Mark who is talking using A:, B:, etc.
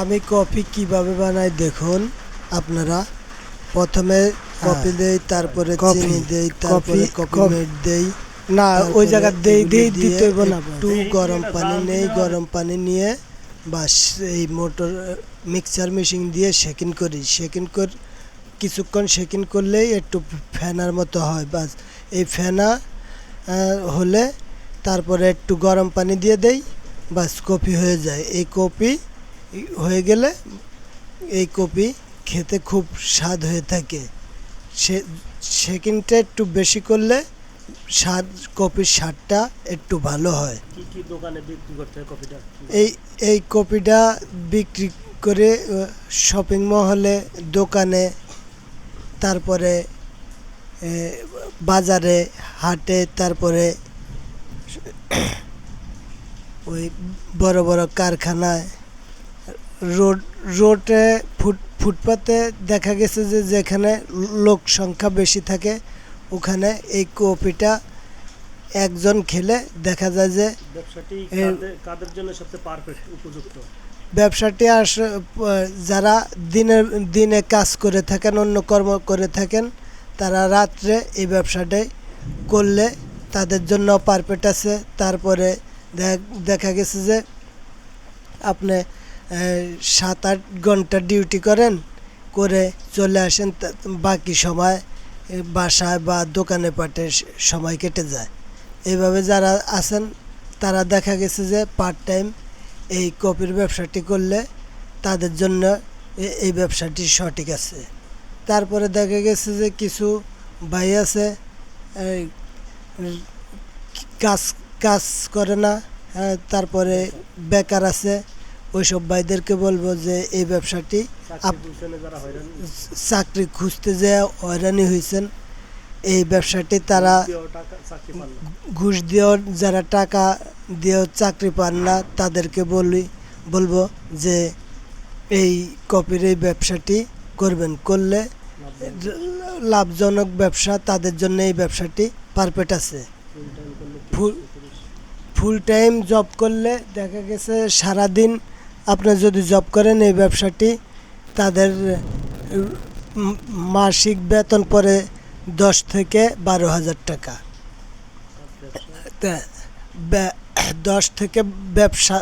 A: আমি কফি কীভাবে বানাই দেখুন আপনারা। প্রথমে কফি দেই তারপরে।
B: কফি,
A: চিনি দেই তারপরে
B: কফি।
A: মেট দেই।
B: না ওই জায়গা দেই দেই দিতে হইব না
A: একটু গরম পানি নেই গরম পানি নিয়ে বাস এই মোটর মিক্সার মেশিন দিয়ে সেকিন করি। সেকিন কর কিছুক্ষণ সেকিন করলেই একটু ফেনার মতো হয় বাস। এই ফেনা হলে তারপরে একটু গরম পানি দিয়ে দেই বাস কফি হয়ে যায়। এই কফি হয়ে গেলে এই কপি খেতে খুব স্বাদ হয়ে থাকে। সে সেকেন্ডটা একটু বেশি করলে স্বাদ কপির স্বাদটা একটু ভালো হয়।
C: কি কি দোকানে বিক্রি করতে হয় কফিটা
A: এই এই কপিটা বিক্রি করে শপিং মহলে দোকানে তারপরে বাজারে হাটে তারপরে ওই বড় বড় কারখানায় রোড রোডে ফুট ফুটপাতে দেখা গেছে যে যেখানে লোক সংখ্যা বেশি থাকে ওখানে এই কপিটা একজন খেলে দেখা যায় যে
C: ব্যবসাটি কাদের কাদের জন্য সবচেয়ে পারফেক্ট উপযুক্ত?
A: ব্যবসাটি আস যারা দিনের দিনে কাজ করে থাকেন অন্য কর্ম করে থাকেন তারা রাত্রে এই ব্যবসাটাই করলে তাদের জন্য পারফেক্ট আছে। তারপরে দেখ- গেছে যে আপনি সাত আট ঘণ্টা ডিউটি করেন করে চলে আসেন বাকি সময় বাসায় বা দোকানে পাটে সময় কেটে যায়। এইভাবে যারা আছেন তারা দেখা গেছে যে পার্ট টাইম এই কপির ব্যবসাটি করলে তাদের জন্য এই ব্যবসাটি সঠিক আছে। তারপরে দেখা গেছে যে কিছু ভাই আছে কাজ কাজ করে না হ্যাঁ, তারপরে বেকার আছে ওইসব ভাইদেরকে বলব যে এই ব্যবসাটি
C: চাকরি
A: খুঁজতে যে হয়রানি হয়েছেন এই ব্যবসাটি তারা ঘুষ দিয়েও যারা টাকা দিয়েও চাকরি পান না তাদেরকে বলি বলব যে এই কপির এই ব্যবসাটি করবেন। করলে লাভজনক। ব্যবসা তাদের জন্য এই ব্যবসাটি পারফেক্ট আছে।
C: ফুল
A: ফুল টাইম জব করলে দেখা গেছে সারাদিন আপনি যদি জব করেন এই ব্যবসাটি, তাদের মাসিক বেতন পরে দশ থেকে বারো হাজার টাকা। দশ থেকে ব্যবসা